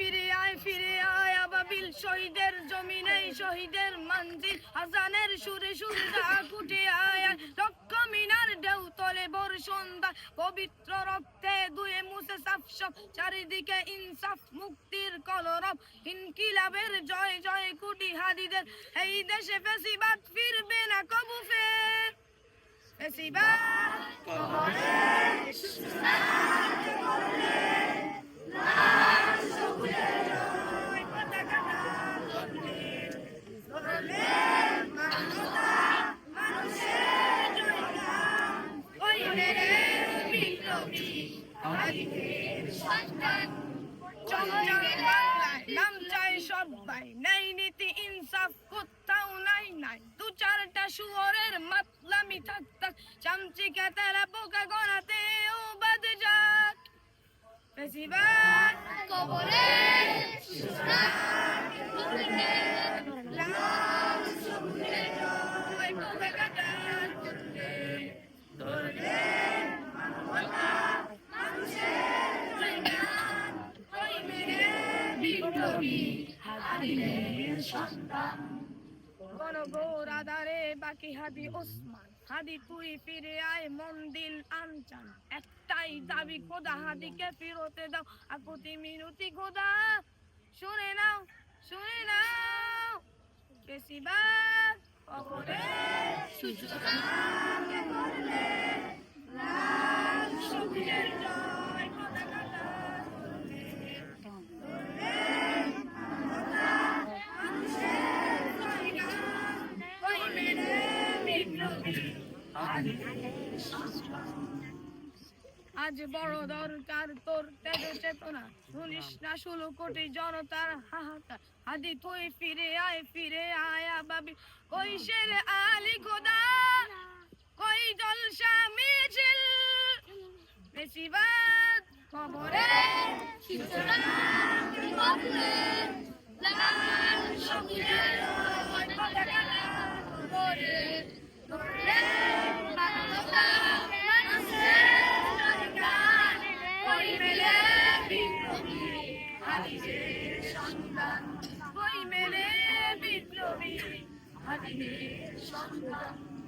ফিরে আয় ফিরে আয়, আবাবিল শহীদের জমিনে, শহীদের মঞ্জিল। হাসানের সুরে সুরে কুটে আয়। লক্ষ মিনার ঢেউ তলে বর সন্ধ্যা। পবিত্র রক্তে দুয়ে মুছে সাফ সব চারিদিকে ইনসাফ, মুক্তির কলরব। ইনকিলাবের জয় জয় কুটি হাদিদের এই দেশে ফেসিবাদ ফিরবে না কবু ফের ফেসিবাদ ওই নাম চাই সবাই, নাই নীতি ইনসাফ, কোথাও নাই নাই। দু চারটা শুয়োরের মাতলামি থাক থাক চামচিকা তেরা পোকা গড়াতে ও বাদ যাক। বেশিরভাগ কবরে বিপ্লবী বাকি হাদি ওসমান হাদি তুই ফিরে আয় মন দিল আনচান একটাই দাবি খোদা হাদিকে ফিরতে দাও আকুতি মিনতি খোদা শুনে নাও শুনে নাও বেশিবার কে করলে আজ বড় দরকার তোর তেজ চেতনা। শুনিস না ষোলো কোটি জনতার হাহাকার। আদি তুই ফিরে আয় ফিরে আয় বাবি। কই শের আলী খোদা, কই জলসা মিছিল? বেশিরভাগ খবরে হাদিদের সন্তান। বই মেলে বিপ্লবী। হাদিদের সন্তান।